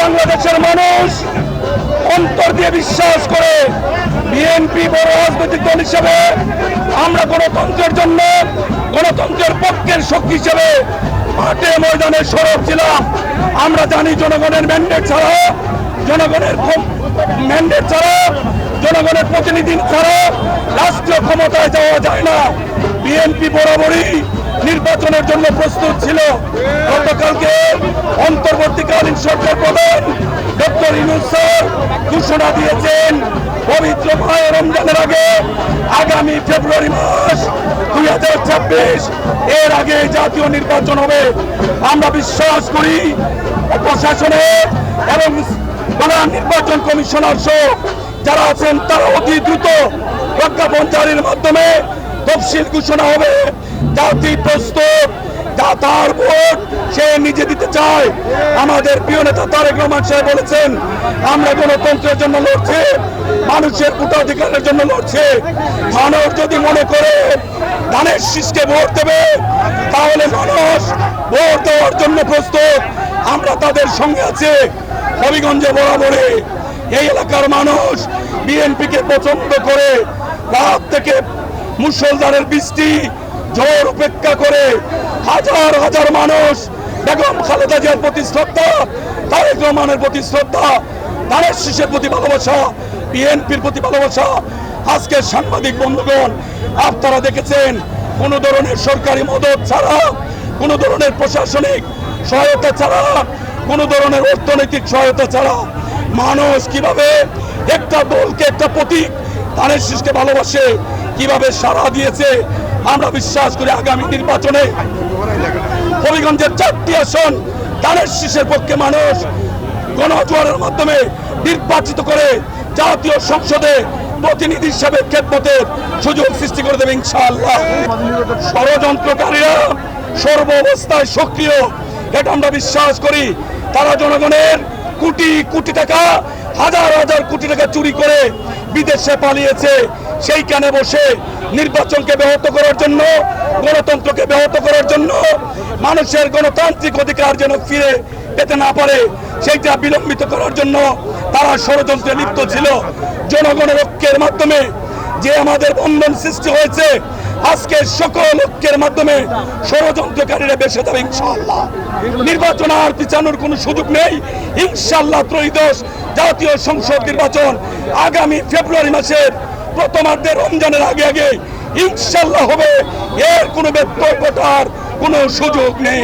বাংলাদেশের মানুষ অন্তর দিয়ে বিশ্বাস করে বিএনপি বড় রাজনৈতিক দল হিসেবে আমরা গণতন্ত্রের জন্য, গণতন্ত্রের পক্ষের শক্তি হিসেবে মাঠে ময়দানে সরব ছিলাম। আমরা জানি জনগণের ম্যান্ডেট ছাড়া, জনগণের ম্যান্ডেট ছাড়া, জনগণের প্রতিনিধি ছাড়া রাষ্ট্রীয় ক্ষমতায় যাওয়া যায় না। বিএনপি বরাবরই নির্বাচনের জন্য প্রস্তুত ছিল। গতকালকে অন্তর্বর্তীকালীন সরকার প্রধান ডক্টর ইনুস স্যার ঘোষণা দিয়েছেন, পবিত্র মায়ের রমজানের আগে আগামী ফেব্রুয়ারি মাস দুই হাজার ছাব্বিশ, এর আগে জাতীয় নির্বাচন হবে। আমরা বিশ্বাস করি প্রশাসনে এবং প্রধান নির্বাচন কমিশনার সহ যারা আছেন, তারা অতি দ্রুত প্রজ্ঞাপন জারির মাধ্যমে তফসিল ঘোষণা হবে। জাতি প্রস্তুত যা তার ভোট সে নিজে দিতে চায়। আমাদের প্রিয় নেতা তারেক রহমান সাহেব বলেছেন, আমরা গণতন্ত্রের জন্য লড়ছি, মানুষের ভোটাধিকারের জন্য লড়ছি। মানুষ যদি মনে করে ধানের শীষকে ভোট দেবে, তাহলে মানুষ ভোট দেওয়ার জন্য প্রস্তুত। আমরা তাদের সঙ্গে আছে, হবিগঞ্জে বরাবরে এই এলাকার মানুষ বিএনপিকে পছন্দ করে, রাত থেকে মুসলধারের বৃষ্টি ঝড় উপেক্ষা করে হাজার হাজার মানুষ, বেগম খালেদা জিয়ার প্রতি শ্রদ্ধা, তারেক রহমানের প্রতি শ্রদ্ধা তারের শিশের প্রতি ভালোবাসা, বিএনপির প্রতি ভালোবাসা। আজকের সাংবাদিক বন্ধুগণ, আপনারা দেখেছেন, কোন ধরনের সরকারি মদত ছাড়া, কোন ধরনের প্রশাসনিক সহায়তা ছাড়া, কোন ধরনের অর্থনৈতিক সহায়তা ছাড়া মানুষ কীভাবে একটা দলকে একটা প্রতীক ধানের শীষকে ভালোবাসে কীভাবে সাড়া দিয়েছে, আমরা বিশ্বাস করি আগামী নির্বাচনে হবিগঞ্জের চারটি আসন ধানের শীষের পক্ষে মানুষ গণজোয়ারের মাধ্যমে নির্বাচিত করে জাতীয় সংসদে প্রতিনিধি হিসাবে খেদমতের সুযোগ সৃষ্টি করে দেবে ইনশাআল্লাহ। ষড়যন্ত্রকারীরা সর্ব অবস্থায় সক্রিয়, এটা আমরা বিশ্বাস করি। তারা জনগণের কোটি কোটি টাকা হাজার হাজার কোটি টাকা চুরি করে বিদেশে পালিয়েছে। সেইখানে বসে নির্বাচনকে ব্যাহত করার জন্য, গণতন্ত্রকে ব্যাহত করার জন্য মানুষের গণতান্ত্রিক অধিকার যেন ফিরে পেতে না পারে, সেইটা বিলম্বিত করার জন্য তারা ষড়যন্ত্রে লিপ্ত ছিল। জনগণের ঐক্যের মাধ্যমে যে আমাদের বন্ধন সৃষ্টি হয়েছে, আজকে সকল ঐক্যের মাধ্যমে ষড়যন্ত্রকারীরা বেসে যাবে ইনশাআল্লাহ। নির্বাচন আর পিছানোর কোনো সুযোগ নেই। ইনশাআল্লাহ ত্রয়োদশ জাতীয় সংসদ নির্বাচন আগামী ফেব্রুয়ারি মাসের প্রথমার্ধে রমজানের আগে আগে ইনশাল্লাহ হবে। এর কোনো ব্যত্যয় ঘটার কোনো সুযোগ নেই।